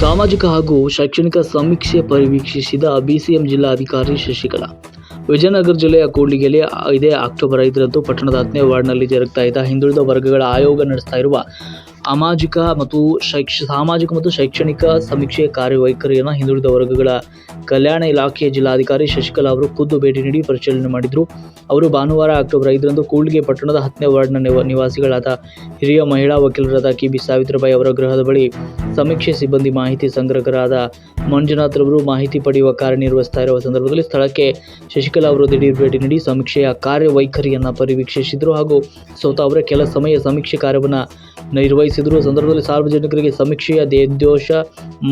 ಸಾಮಾಜಿಕ ಹಾಗೂ ಶೈಕ್ಷಣಿಕ ಸಮೀಕ್ಷೆ ಪರಿವೀಕ್ಷಿಸಿದ ಬಿಸಿಎಂ ಜಿಲ್ಲಾಧಿಕಾರಿ ಶಶಿಕಲಾ. ವಿಜಯನಗರ ಜಿಲ್ಲೆಯ ಕೂಡ್ಲಿಗೆಯಲ್ಲಿ ಇದೇ ಅಕ್ಟೋಬರ್ ಐದರಂದು ಪಟ್ಟಣದ ಹತ್ತನೇ ವಾರ್ಡ್ನಲ್ಲಿ ಜರುಗ್ತಾ ಇದ್ದ ಹಿಂದುಳಿದ ವರ್ಗಗಳ ಆಯೋಗ ನಡೆಸ್ತಾ ಇರುವ ಸಾಮಾಜಿಕ ಮತ್ತು ಶೈಕ್ಷ, ಸಾಮಾಜಿಕ ಮತ್ತು ಶೈಕ್ಷಣಿಕ ಸಮೀಕ್ಷೆ ಕಾರ್ಯವೈಖರಿಯನ್ನು ಹಿಂದುಳಿದ ವರ್ಗಗಳ ಕಲ್ಯಾಣ ಇಲಾಖೆಯ ಜಿಲ್ಲಾಧಿಕಾರಿ ಶಶಿಕಲಾ ಅವರು ಖುದ್ದು ಭೇಟಿ ನೀಡಿ ಪರಿಶೀಲನೆ ಮಾಡಿದರು. ಅವರು ಭಾನುವಾರ ಅಕ್ಟೋಬರ್ ಐದರಂದು ಕೂಡ್ಲಿಗೆ ಪಟ್ಟಣದ ಹತ್ತನೇ ವಾರ್ಡ್ನ ನಿವ, ನಿವಾಸಿಗಳಾದ ಹಿರಿಯ ಮಹಿಳಾ ವಕೀಲರಾದ ಕೆ ಬಿ ಸಾವಿತ್ರಿಬಾಯಿ ಅವರ ಗೃಹದ ಬಳಿ ಸಮೀಕ್ಷೆ ಸಿಬ್ಬಂದಿ ಮಾಹಿತಿ ಸಂಗ್ರಹಕರಾದ ಮಂಜುನಾಥ್ರವರು ಮಾಹಿತಿ ಪಡೆಯುವ ಕಾರ್ಯನಿರ್ವಹಿಸ್ತಾ ಇರುವ ಸಂದರ್ಭದಲ್ಲಿ ಸ್ಥಳಕ್ಕೆ ಶಶಿಕಲಾ ಅವರು ದಿಢೀರ್ ಭೇಟಿ ನೀಡಿ ಸಮೀಕ್ಷೆಯ ಕಾರ್ಯವೈಖರಿಯನ್ನು ಪರಿವೀಕ್ಷಿಸಿದರು ಹಾಗೂ ಸ್ವತಃ ಅವರ ಕೆಲ ಸಮಯ ಸಮೀಕ್ಷೆ ಕಾರ್ಯವನ್ನು ನಿರ್ವಹಿಸಿದರು. ಸಂದರ್ಭದಲ್ಲಿ ಸಾರ್ವಜನಿಕರಿಗೆ ಸಮೀಕ್ಷೆಯ ದೇದ್ಯೋಷ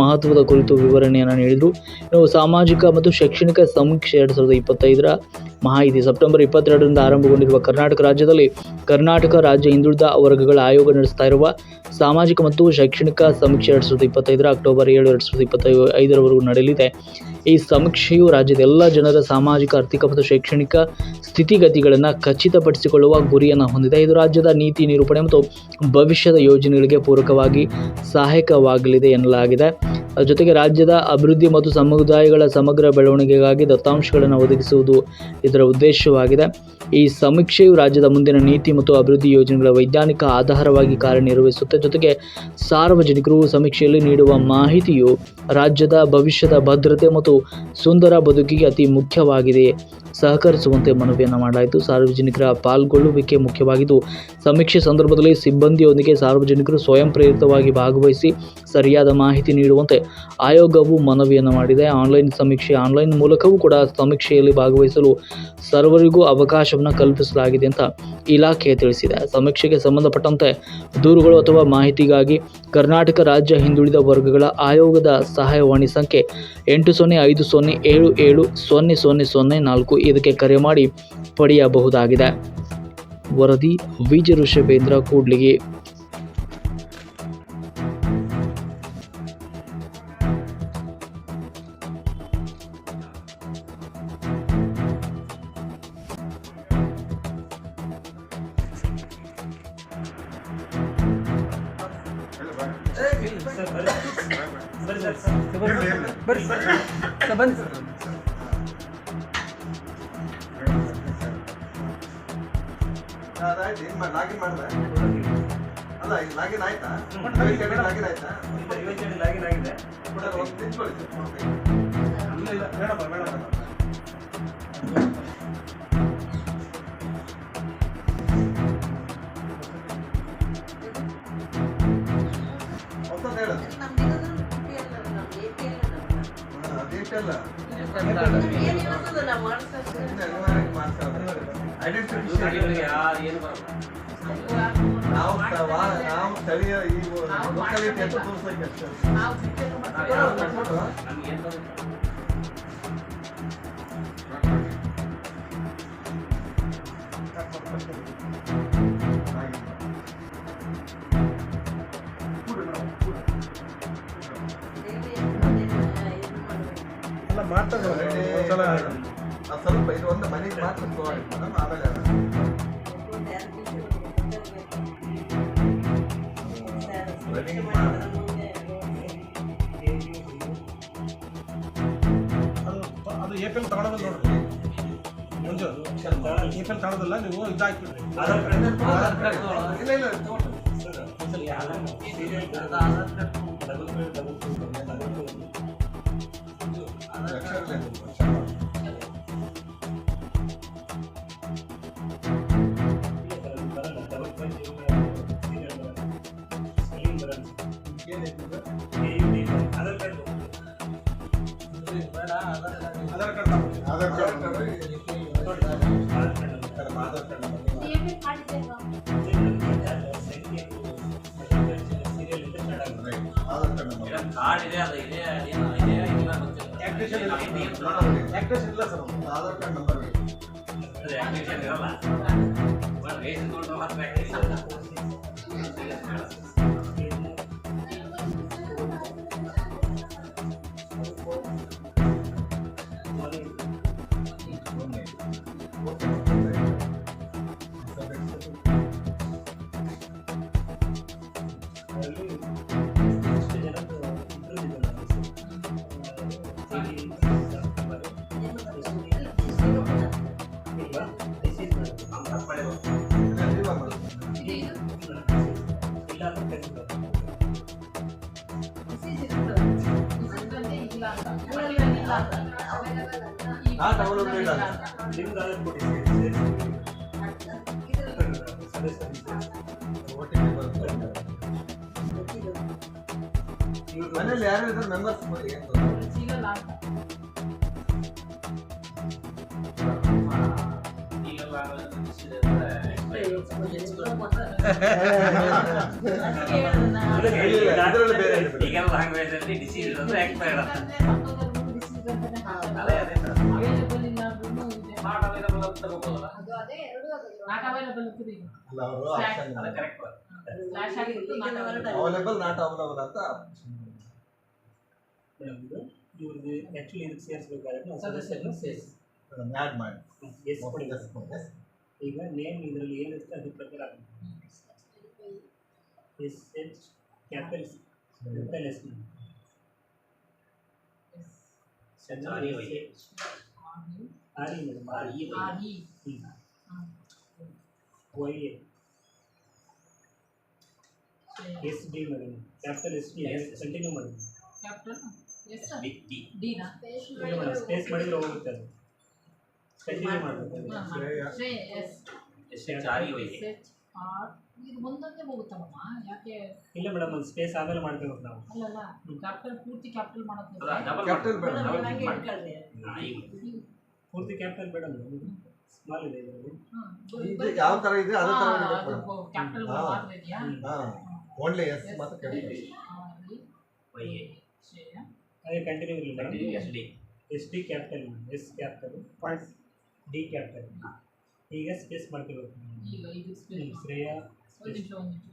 ಮಹತ್ವದ ಕುರಿತು ವಿವರಣೆಯನ್ನು ನೀಡಿದರು. ಇನ್ನು ಸಾಮಾಜಿಕ ಮತ್ತು ಶೈಕ್ಷಣಿಕ ಸಮೀಕ್ಷೆ ಎರಡು ಸಾವಿರದ ಇಪ್ಪತ್ತೈದರ ಮಾಹಿತಿ. ಸೆಪ್ಟೆಂಬರ್ ಇಪ್ಪತ್ತೆರಡರಿಂದ ಆರಂಭಗೊಂಡಿರುವ ಕರ್ನಾಟಕ ರಾಜ್ಯದಲ್ಲಿ ಕರ್ನಾಟಕ ರಾಜ್ಯ ಹಿಂದುಳಿದ ವರ್ಗಗಳ ಆಯೋಗ ನಡೆಸ್ತಾ ಇರುವ ಸಾಮಾಜಿಕ ಮತ್ತು ಶೈಕ್ಷಣಿಕ ಸಮೀಕ್ಷೆ ಎರಡು ಸಾವಿರದ ಇಪ್ಪತ್ತೈದರ ಅಕ್ಟೋಬರ್ ಏಳು ಎರಡು ಸಾವಿರದ ಇಪ್ಪತ್ತೈದು ಐದರವರೆಗೂ ನಡೆಯಲಿದೆ. ಈ ಸಮೀಕ್ಷೆಯು ರಾಜ್ಯದ ಎಲ್ಲ ಜನರ ಸಾಮಾಜಿಕ, ಆರ್ಥಿಕ ಮತ್ತು ಶೈಕ್ಷಣಿಕ ಸ್ಥಿತಿಗತಿಗಳನ್ನು ಖಚಿತಪಡಿಸಿಕೊಳ್ಳುವ ಗುರಿಯನ್ನು ಹೊಂದಿದೆ. ಇದು ರಾಜ್ಯದ ನೀತಿ ನಿರೂಪಣೆ ಮತ್ತು ಭವಿಷ್ಯದ ಯೋಜನೆಗಳಿಗೆ ಪೂರಕವಾಗಿ ಸಹಾಯಕವಾಗಲಿದೆ ಎನ್ನಲಾಗಿದೆ. ಜೊತೆಗೆ ರಾಜ್ಯದ ಅಭಿವೃದ್ಧಿ ಮತ್ತು ಸಮುದಾಯಗಳ ಸಮಗ್ರ ಬೆಳವಣಿಗೆಗಾಗಿ ದತ್ತಾಂಶಗಳನ್ನು ಒದಗಿಸುವುದು ಇದರ ಉದ್ದೇಶವಾಗಿದೆ. ಈ ಸಮೀಕ್ಷೆಯು ರಾಜ್ಯದ ಮುಂದಿನ ನೀತಿ ಮತ್ತು ಅಭಿವೃದ್ಧಿ ಯೋಜನೆಗಳ ವೈಜ್ಞಾನಿಕ ಆಧಾರವಾಗಿ ಕಾರ್ಯನಿರ್ವಹಿಸುತ್ತೆ. ಜೊತೆಗೆ ಸಾರ್ವಜನಿಕರು ಸಮೀಕ್ಷೆಯಲ್ಲಿ ನೀಡುವ ಮಾಹಿತಿಯು ರಾಜ್ಯದ ಭವಿಷ್ಯದ ಭದ್ರತೆ ಮತ್ತು ಸುಂದರ ಬದುಕಿಗೆ ಅತಿ ಮುಖ್ಯವಾಗಿದೆ. ಸಹಕರಿಸುವಂತೆ ಮನವಿಯನ್ನು ಮಾಡಲಾಯಿತು. ಸಾರ್ವಜನಿಕರ ಪಾಲ್ಗೊಳ್ಳುವಿಕೆ ಮುಖ್ಯವಾಗಿದ್ದು, ಸಮೀಕ್ಷೆ ಸಂದರ್ಭದಲ್ಲಿ ಸಿಬ್ಬಂದಿಯೊಂದಿಗೆ ಸಾರ್ವಜನಿಕರು ಸ್ವಯಂ ಪ್ರೇರಿತವಾಗಿ ಭಾಗವಹಿಸಿ ಸರಿಯಾದ ಮಾಹಿತಿ ನೀಡುವಂತೆ ಆಯೋಗವು ಮನವಿಯನ್ನು ಮಾಡಿದೆ. ಆನ್ಲೈನ್ ಸಮೀಕ್ಷೆ, ಆನ್ಲೈನ್ ಮೂಲಕವೂ ಕೂಡ ಸಮೀಕ್ಷೆಯಲ್ಲಿ ಭಾಗವಹಿಸಲು ಸರ್ವರಿಗೂ ಅವಕಾಶವನ್ನು ಕಲ್ಪಿಸಲಾಗಿದೆ ಅಂತ ಇಲಾಖೆ ತಿಳಿಸಿದೆ. ಸಮೀಕ್ಷೆಗೆ ಸಂಬಂಧಪಟ್ಟಂತೆ ದೂರುಗಳು ಅಥವಾ ಮಾಹಿತಿಗಾಗಿ ಕರ್ನಾಟಕ ರಾಜ್ಯ ಹಿಂದುಳಿದ ವರ್ಗಗಳ ಆಯೋಗದ ಸಹಾಯವಾಣಿ ಸಂಖ್ಯೆ ಎಂಟು ಸೊನ್ನೆ ಐದು ಸೊನ್ನೆ ಏಳು ಏಳು ಸೊನ್ನೆ ಸೊನ್ನೆ ಸೊನ್ನೆ ನಾಲ್ಕು ಇದಕ್ಕೆ ಕರೆ ಮಾಡಿ ಪಡೆಯಬಹುದಾಗಿದೆ. ವರದಿ ವಿಜಯ ಋಷಭೇಂದ್ರ ಕೂಡ್ಲಿಗೆ ಬರ್ರಿ ಸರ್ ಬನ್ನಿ ಸರ್ ಅದಾಯ್ತು ಲಾಗಿನ್ ಮಾಡಿದೆ ಅಲ್ಲ ಲಾಗಿನ್ ಆಯ್ತಾ ಲಾಗಿನ್ ಆಯ್ತಾ ಬಿಡಲ್ಲ, ಒಂದು ನಿಂತ್ಕೊಳ್ಳಿ ಸರ್, ಕೊಡ್ಬೇಕು. ಇಲ್ಲ ಇಲ್ಲ ಬೇಡಪ್ಪ ಸ- ವಾ- ನಾವು ಸ್ಥಳೀಯ ಈ ಲೋಕಾಲಿಟಿ ಅಂತ ತೋರ್ಸಕ್ಕೆ ಅಷ್ಟೇ. ಎಲ್ಲ ಮಾಡ್ತಾರೆ ಒಂದ್ಸಲ ನಾವು ಸ್ವಲ್ಪ ಇದು ಒಂದು ಮನೆಗೆ ಮಾತ್ರ ತೋರಿ ಮೇಡಮ್ ಆಮೇಲೆ ಅದು ಎ ಪಿ ಎಲ್ ತಗೊಳೋದು ನೋಡ್ರಿ ಮುಂಜು ಎ ಪಿ ಎಲ್ ತಗೊಳೋದಿಲ್ಲ ನೀವು ಇದಾಕ್ಬಿಡ್ರಿ ಇಲ್ಲ ಇಲ್ಲ double Aadhaar card card number ಇದೆ ಇಲ್ಲ ಆಕ್ಟಿವೇಶನ್ ಇಲ್ಲ ಸರ್ ಅವ್ನು. ಆಧಾರ್ ಕಾರ್ಡ್ ನಂಬರ್ ಬೇಕು ಅಲ್ಲಿ ಎಷ್ಟು ಜನದ್ದು interview ಇದೆ. ನಾಟ್ ಅವೈಲಬಲ್ ಇಲ್ಲ ನಿಮ್ದು ಓ ಟಿ ಪಿ ಬರುತ್ತೆ ಮನೇಲಿ ಯಾರು ಮೆಂಬರ್ಸ್ ಮಾಡಿ ಏನ್. ಈಗೆಲ್ಲ ಲ್ಯಾಂಗ್ವೇಜ್ ಅಲ್ಲಿ ಡಿಸೀಸ್ ಅಂದ್ರೆ ಅದೇ ಅದೇ ಅಂತ ಅವೈಲೇಬಲ್ ನಾಟ್ ಅವೈಲೇಬಲ್ ಅಂತ ನಮ್ದು ಇವ್ರದ್ದು ಆ್ಯಕ್ಚುಲಿ ಇದಕ್ಕೆ ಸೇರಿಸ್ಬೇಕಾದ್ರೆ ನಾವು ಸದಸ್ಯರನ್ನ ಸೇರಿಸಿ ಆ್ಯಡ್ ಮಾಡಿ ಎಸ್ ಕೊಡಿ ಈಗ ನೇಮ್ ಇದರಲ್ಲಿ ಏನಿರುತ್ತೆ ಅದ್ರ ಪ್ರಕಾರ S H capital capital S R E Y R E madam R E Y Y A S D madam capital S D Yes. Continue ಮಾಡಿ ಡಿ ಡಿ ಇಲ್ಲ ಮೇಡಮ್ ಸ್ಪೇಸ್ ಮಾಡಿದ್ರೆ ಹೋಗುತ್ತೆ ಅದು ಕಂಟಿನ್ಯೂ ಮಾಡಬೇಕು S H R E Y ಇದು ಒಂದೊಂದೇ ಹೋಗುತ್ತಲ್ಲಮ್ಮ ಯಾಕೆ? ಇಲ್ಲ ಮೇಡಮ್ ಒಂದು ಸ್ಪೇಸ್ ಆಮೇಲೆ ಮಾಡ್ಬೇಕು ನಾವು. ಅಲ್ಲಲ್ಲ ಕ್ಯಾಪಿಟಲ್ ಪೂರ್ತಿ ಕ್ಯಾಪಿಟಲ್ ಮಾಡೋದು ಡಬಲ್ Capital ಬೇಡ. ಪೂರ್ತಿ ಕ್ಯಾಪಿಟಲ್ ಬೇಡ ಮೇಡಮ್ ಸ್ಮಾಲ್ ಇದೆ ಇದರಲ್ಲಿ. ಇದು ಯಾವ ತರ ಇದೆ ಅದೇ ತರ. ಕ್ಯಾಪಿಟಲ್ ಹಾ. ಮಾತ್ರ ಇದೆಯಾ? ಓನ್ಲಿ ಎಸ್ ಮಾತ್ರ ಕೇಳಿ ವೈ ಎ ಹಾಗೆ ಕಂಟಿನ್ಯೂ ಇರಲಿ continue madam S D S D capital S capital point D capital ಈಗ ಸ್ಪೇಸ್ ಮಾಡ್ಕೋಬೇಕು ಈಗ ಇದು ಹ್ಮ್, ಸ್ಪೇಸ್ ಶ್ರೇಯಾ ಒಂದು ನಿಮಿಷ ಒಂದು ನಿಮಿಷ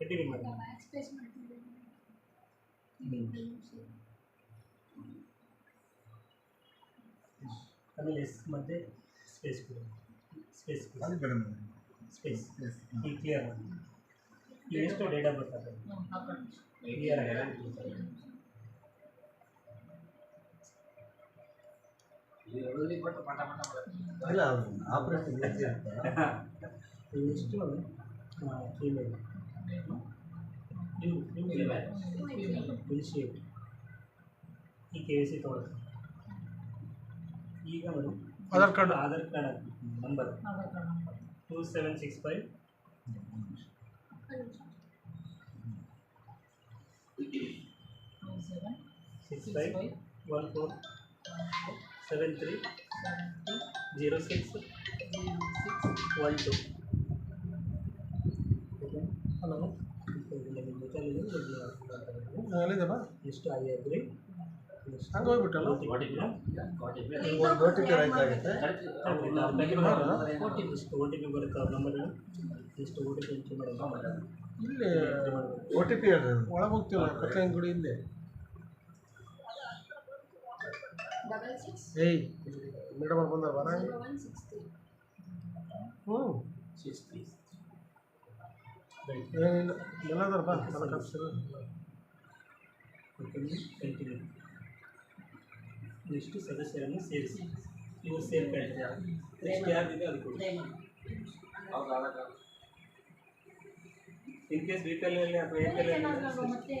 ಕಂಟಿನ್ಯೂ ಮಾಡಿ ಆಮೇಲೆ ಎಸ್ ಮತ್ತೆ ಸ್ಪೇಸ್ ಕೊಡಿ ಸ್ಪೇಸ್ ಅಲ್ಲಿ ಮೇಡಮ್ ಸ್ಪೇಸ್ ಎಸ್ ಈಗ ಕ್ಲಿಯರ್ ಮಾಡಿ ಈಗ ಎಷ್ಟು ಡೇಟಾ ಬರ್ತದೆ ಹ್ಮ್, ಹಾಕೊಂಡು. ಕ್ಲಿಯರ್ ಎರಡರಲ್ಲಿ ಇಲ್ಲ ಆಪರೇಷನ್ ಈಸಿ ಅಂತ ಎಷ್ಟು ಫೀಮೇಲ್ ನೀವು Female. Initiate E K C ತೊಗೊಳ್ಳಿ ಈಗ madam Aadhaar card. Aadhaar card number Aadhaar card number. Two seven six five Two seven six six five five. One four seven three zero six one two hello ಎಷ್ಟು ಅಲ್ಲಿದೆಪ್ಪ ಆಗಿದ್ರಿ ಹಂಗೆ ಹೋಗ್ಬಿಟ್ಟಲ್ಲ. ಒಂದು O T P right ಆಗುತ್ತೆ O T P ಎಷ್ಟು O T P ಬರುತ್ತೆ ಅವ್ರ number ಎಷ್ಟು O T P entry ಮಾಡೋದು ಇಲ್ಲಿ ಓ ಟಿ ಪಿ ಹೇಳ್ರಿ ಒಳಗೆ ಹೋಗ್ತೀವಲ್ಲ ಕಟ್ಲಂಗ್ ಗುಡಿ ಇಲ್ಲಿ. ಡಬಲ್ ಸಿಕ್ಸ್ ಏಯ್ ಮೇಡಮ್ ಅವ್ರು ಬಂದ ಬರ ಜೀರೋ ಒನ್ ಸಿಕ್ಸ್ ತ್ರೀ ಹ್ಞೂ Six, three. ಏನಿಲ್ಲ ಎಲ್ಲದರಪ್ಪ ನನಗೆ ಕಳ್ಸಿರು ಕಂಟಿನ್ಯೂ ಇಷ್ಟು ಸದಸ್ಯರನ್ನು ಸೇರಿಸಿ ಇವರು ಸೇರ್ಕೊಳ್ತಾರೆ ಎಷ್ಟು ಯಾರಿದೆ ಅದು ಕೊಡಿ ಹೌದು Aadhaar card. In case B P L ಅಲ್ಲಿ ಅಥವಾ ಎ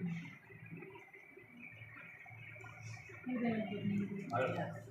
Mobil gunung.